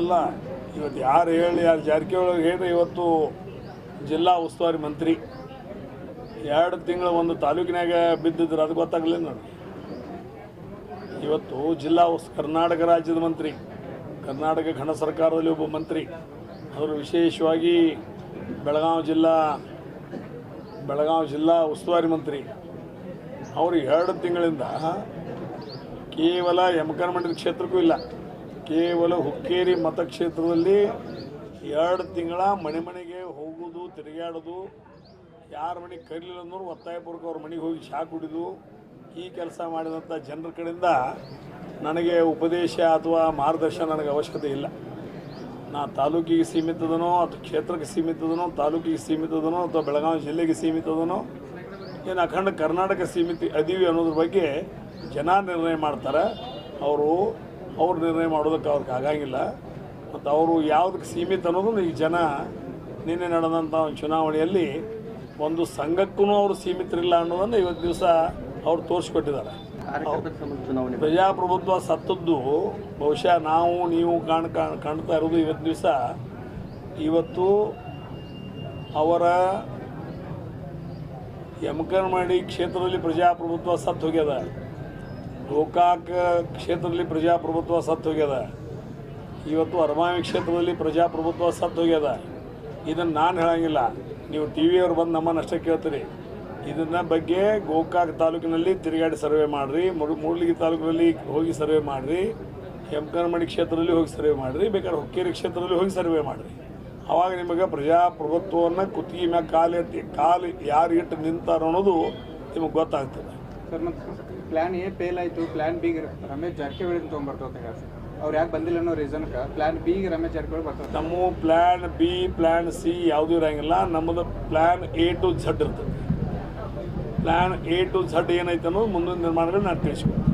ಅಲ್ಲ, ಇವತ್ತು ಯಾರು ಹೇಳಿ, ಯಾರು ಜಾರಕಿಹೊಳಿ ಹೇಳಿ ಇವತ್ತು ಜಿಲ್ಲಾ ಉಸ್ತುವಾರಿ ಮಂತ್ರಿ. ಎರಡು ತಿಂಗಳು ಒಂದು ತಾಲೂಕಿನಾಗ ಬಿದ್ದಿದ್ರು, ಅದು ಗೊತ್ತಾಗಲಿಲ್ಲ ನೋಡಿ ಇವತ್ತು ಜಿಲ್ಲಾ ಉಸ್, ಕರ್ನಾಟಕ ರಾಜ್ಯದ ಮಂತ್ರಿ, ಕರ್ನಾಟಕ ಘನ ಸರ್ಕಾರದಲ್ಲಿ ಒಬ್ಬ ಮಂತ್ರಿ. ಅವರು ವಿಶೇಷವಾಗಿ ಬೆಳಗಾವಿ ಜಿಲ್ಲಾ ಬೆಳಗಾವಿ ಜಿಲ್ಲಾ ಉಸ್ತುವಾರಿ ಮಂತ್ರಿ. ಅವರು ಎರಡು ತಿಂಗಳಿಂದ ಕೇವಲ ಯಮಕನಮಂಡಲ ಕ್ಷೇತ್ರಕ್ಕೂ ಇಲ್ಲ. ಕೇವಲ ಹುಕ್ಕೇರಿ ಮತಕ್ಷೇತ್ರದಲ್ಲಿ ಎರಡು ತಿಂಗಳ ಮನೆ ಮನೆಗೆ ಹೋಗೋದು ತಿರುಗಾಡೋದು ಯಾರ ಮನೆಗೆ ಕರೀಲಿಲ್ಲ ಅಂದ್ರೆ ಒತ್ತಾಯಪೂರ್ವಕ ಅವ್ರ ಮನೆಗೆ ಹೋಗಿ ಶಾಕ್ ಕುಡಿದು ಈ ಕೆಲಸ ಮಾಡಿದಂಥ ಜನರ ಕಡೆಯಿಂದ ನನಗೆ ಉಪದೇಶ ಅಥವಾ ಮಾರ್ಗದರ್ಶನ ನನಗೆ ಅವಶ್ಯಕತೆ ಇಲ್ಲ. ನಾ ತಾಲೂಕಿಗೆ ಸೀಮಿತದನೋ ಅಥವಾ ಕ್ಷೇತ್ರಕ್ಕೆ ಸೀಮಿತದನೋ, ತಾಲೂಕಿಗೆ ಸೀಮಿತದನೋ ಅಥವಾ ಬೆಳಗಾವಿ ಜಿಲ್ಲೆಗೆ ಸೀಮಿತದನೋ, ಏನು ಅಖಂಡ ಕರ್ನಾಟಕ ಸೀಮಿತ ಅದೀವಿ ಅನ್ನೋದ್ರ ಬಗ್ಗೆ ಜನ ನಿರ್ಣಯ ಮಾಡ್ತಾರೆ. ಅವರು ಅವ್ರು ನಿರ್ಣಯ ಮಾಡೋದಕ್ಕೆ ಅವ್ರಿಗೆ ಆಗಂಗಿಲ್ಲ. ಮತ್ತು ಅವರು ಯಾವುದಕ್ಕೆ ಸೀಮಿತ ಅನ್ನೋದು ಈ ಜನ ನಿನ್ನೆ ನಡೆದಂಥ ಒಂದು ಚುನಾವಣೆಯಲ್ಲಿ ಒಂದು ಸಂಘಕ್ಕೂ ಅವರು ಸೀಮಿತರಿಲ್ಲ ಅನ್ನೋದನ್ನು ಇವತ್ತು ದಿವಸ ಅವ್ರು ತೋರಿಸ್ಕೊಟ್ಟಿದ್ದಾರೆ. ಪ್ರಜಾಪ್ರಭುತ್ವ ಸತ್ತದ್ದು ಬಹುಶಃ ನಾವು ನೀವು ಕಾಣ್ ಕಾಣ್- ಕಾಣ್ತಾ ಇರೋದು ಇವತ್ತು ದಿವಸ. ಇವತ್ತು ಅವರ ಯಮಕನಮಡಿ ಕ್ಷೇತ್ರದಲ್ಲಿ ಪ್ರಜಾಪ್ರಭುತ್ವ ಸತ್ತು ಹೋಗ್ಯದ. ಗೋಕಾಕ್ ಕ್ಷೇತ್ರದಲ್ಲಿ ಪ್ರಜಾಪ್ರಭುತ್ವ ಸತ್ತು ಹೋಗ್ಯದ ಇವತ್ತು ಅರಮಾವಿ ಕ್ಷೇತ್ರದಲ್ಲಿ ಪ್ರಜಾಪ್ರಭುತ್ವ ಸತ್ತು ಹೋಗ್ಯದ ಇದನ್ನು ನಾನು ಹೇಳಂಗಿಲ್ಲ. ನೀವು ಟಿ ವಿಯವ್ರು ಬಂದು ನಮ್ಮನ್ನು ಅಷ್ಟೇ ಕೇಳ್ತೀರಿ. ಇದನ್ನ ಬಗ್ಗೆ ಗೋಕಾಕ್ ತಾಲೂಕಿನಲ್ಲಿ ತಿರುಗಾಡಿ ಸರ್ವೆ ಮಾಡಿರಿ. ಮೂಡ್ಲಿಗಿ ತಾಲೂಕಿನಲ್ಲಿ ಹೋಗಿ ಸರ್ವೆ ಮಾಡಿರಿ. ಯಮಕನಮಡಿ ಕ್ಷೇತ್ರದಲ್ಲಿ ಹೋಗಿ ಸರ್ವೆ ಮಾಡಿರಿ. ಬೇಕಾದ್ರೆ ಹುಕ್ಕೇರಿ ಕ್ಷೇತ್ರದಲ್ಲಿ ಹೋಗಿ ಸರ್ವೆ ಮಾಡಿರಿ. ಅವಾಗ ನಿಮಗೆ ಪ್ರಜಾಪ್ರಭುತ್ವವನ್ನು ಕುತ್ತಿಗೆ ಮ್ಯಾಗ ಕಾಲು ಎತ್ತಿ, ಕಾಲು ಯಾರು ಇಟ್ಟು ನಿಂತಾರ ಅನ್ನೋದು ನಿಮಗೆ ಗೊತ್ತಾಗ್ತದೆ. ಸರ್, ಮತ್ತು ಪ್ಲಾನ್ ಎ ಫೇಲ್ ಆಯಿತು ಪ್ಲಾನ್ ಬಿಗೆ ರಮೇಶ್ ಜಾರಕಿಹೊಳಿ ತೊಗೊಂಬರ್ತೇವೆ ಅಂತ ಹೇಳಿ ಅವ್ರು ಯಾಕೆ ಬಂದಿಲ್ಲ ಅನ್ನೋ ರೀಸನ್ಗೆ ಪ್ಲಾನ್ ಬಿಗೆ ರಮೇಶ್ ಜಾರಕಿಹೊಳಿ ಬರ್ತಾರೆ ನಮ್ಮ ಪ್ಲ್ಯಾನ್ ಬಿ ಪ್ಲ್ಯಾನ್ ಸಿ ಯಾವುದು ಇರಂಗಿಲ್ಲ ನಮ್ಮದು ಪ್ಲ್ಯಾನ್ ಎ ಟು ಝಡ್ ಇರ್ತದೆ. ಪ್ಲ್ಯಾನ್ ಎ ಟು ಝಡ್ ಏನೈತೆ ಅನ್ನೋದು ಮುಂದಿನ ನಿರ್ಮಾಣಗಳು ನಾನು ತಿಳಿಸ್ಕೊಡ್ತೀನಿ.